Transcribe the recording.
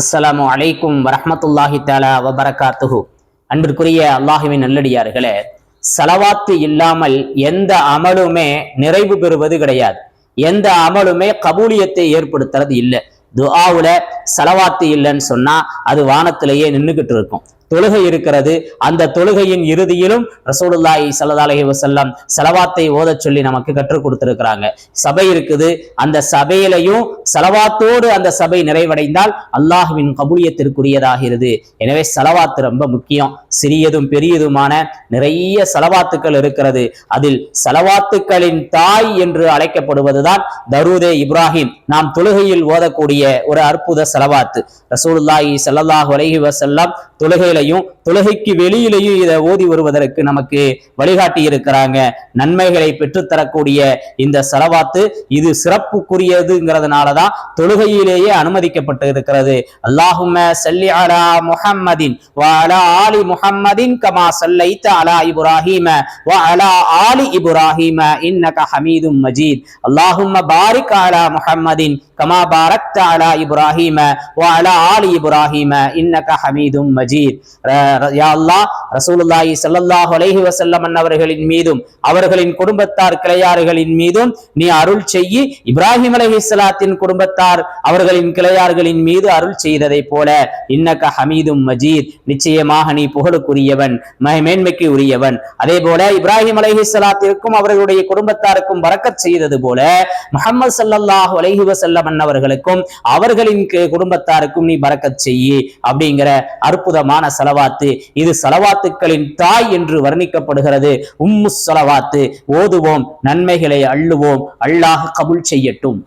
அஸ்ஸலாமு அலைக்கும் வரஹ்மத்துல்லாஹி தாலா வபரகாத்துஹு. அன்பிற்குரிய அல்லாஹுவின் நல்லடியார்களே சலவாத்து இல்லாமல் எந்த அமலுமே நிறைவு பெறுவது கிடையாது. எந்த அமலுமே கபூலியத்தை ஏற்படுத்துறது இல்லை. துஆவுல சலவாத்து இல்லைன்னு சொன்னா அது வானத்திலேயே நின்றுகிட்டு இருக்கும். தொழுகை இருக்கிறது. அந்த தொழுகையின் இறுதியிலும் ரசூலுல்லாஹி ஸல்லல்லாஹு அலைஹி வஸல்லம் செலவாத்தை ஓதச் சொல்லி நமக்கு கற்றுக் கொடுத்திருக்கிறாங்க. சபை இருக்குது. அந்த சபையிலையும் செலவாத்தோடு அந்த சபை நிறைவடைந்தால் அல்லாஹுவின் கபூலியத்திற்குரியதாகிறது. எனவே செலவாத்து ரொம்ப முக்கியம். சிறியதும் பெரியதுமான நிறைய செலவாத்துக்கள் இருக்கிறது. அதில் செலவாத்துக்களின் தாய் என்று அழைக்கப்படுவதுதான் தருதே இப்ராஹிம். நாம் தொழுகையில் ஓதக்கூடிய ஒரு அற்புத செலவாத்து. ரசூலுல்லாஹி ஸல்லல்லாஹு அலைஹி தொழுகையில தொழுகையிலையும் தொழுகைக்கு வெளியிலையும் இதை ஓதி வருவதற்கு நமக்கு வழிகாட்டி இருக்கிறாங்க. நன்மைகளை பெற்றுத்தரக்கூடிய இந்த செலவாத்து இது சிறப்புக்குரியதுங்கிறதுனால தான் தொழுகையிலேயே அனுமதிக்கப்பட்டு இருக்கிறது அல்லாஹும சல்லி அலா முஹம்மதின் வ அலா ஆலி முஹம்மதின் கமா சல்லைத்த அலா இப்ராஹிம வ அலா ஆலி இப்ராஹிம இன்னக ஹமீதும் மஜீத். அல்லாஹும்ம பாரிக் அலா முஹம்மதின் கமா பாரக்த அலா இப்ராஹிம வ அலா ஆலி இப்ராஹிம இன்னக ஹமீதும் மஜீத். ர- யா ரசூலுல்லாஹி ஸல்லல்லாஹு அலைஹி வஸல்லம் அவர்களின் மீதும் அவர்களின் குடும்பத்தார் கிளையாறுகளின் மீதும் நீ அருள் செய்யி இப்ராஹிம் அலைஹிஸ்ஸலாத்தின் குடும்பத்தார் அவர்களின் கிளையார்களின் மீது அருள் செய்ததை போல இன்னக ஹமீதும் மஜீத் நிச்சயமாக நீ புகழுக்குரியவன் மேன்மைக்கு உரியவன் அதே போல இப்ராஹிம் அலைஹிஸ்ஸலாத்திற்கும் அவர்களுடைய குடும்பத்தாருக்கும் வரக்கச் செய்தது போல முஹம்மது ஸல்லல்லாஹு அலைஹி வஸல்லம் அவர்களுக்கும் அவர்களின் குடும்பத்தாருக்கும் நீ பரக்கத் செய்யி அப்படிங்கிற அற்புதமான சலவாத்து. இது சலவாத்துக்களின் தாய் என்று வர்ணிக்கப்படுகிறது. உம்மு சலவாத்து. ஓதுவோம் நன்மைகளை அள்ளுவோம். அல்லாஹ் கபுல் செய்யட்டும்.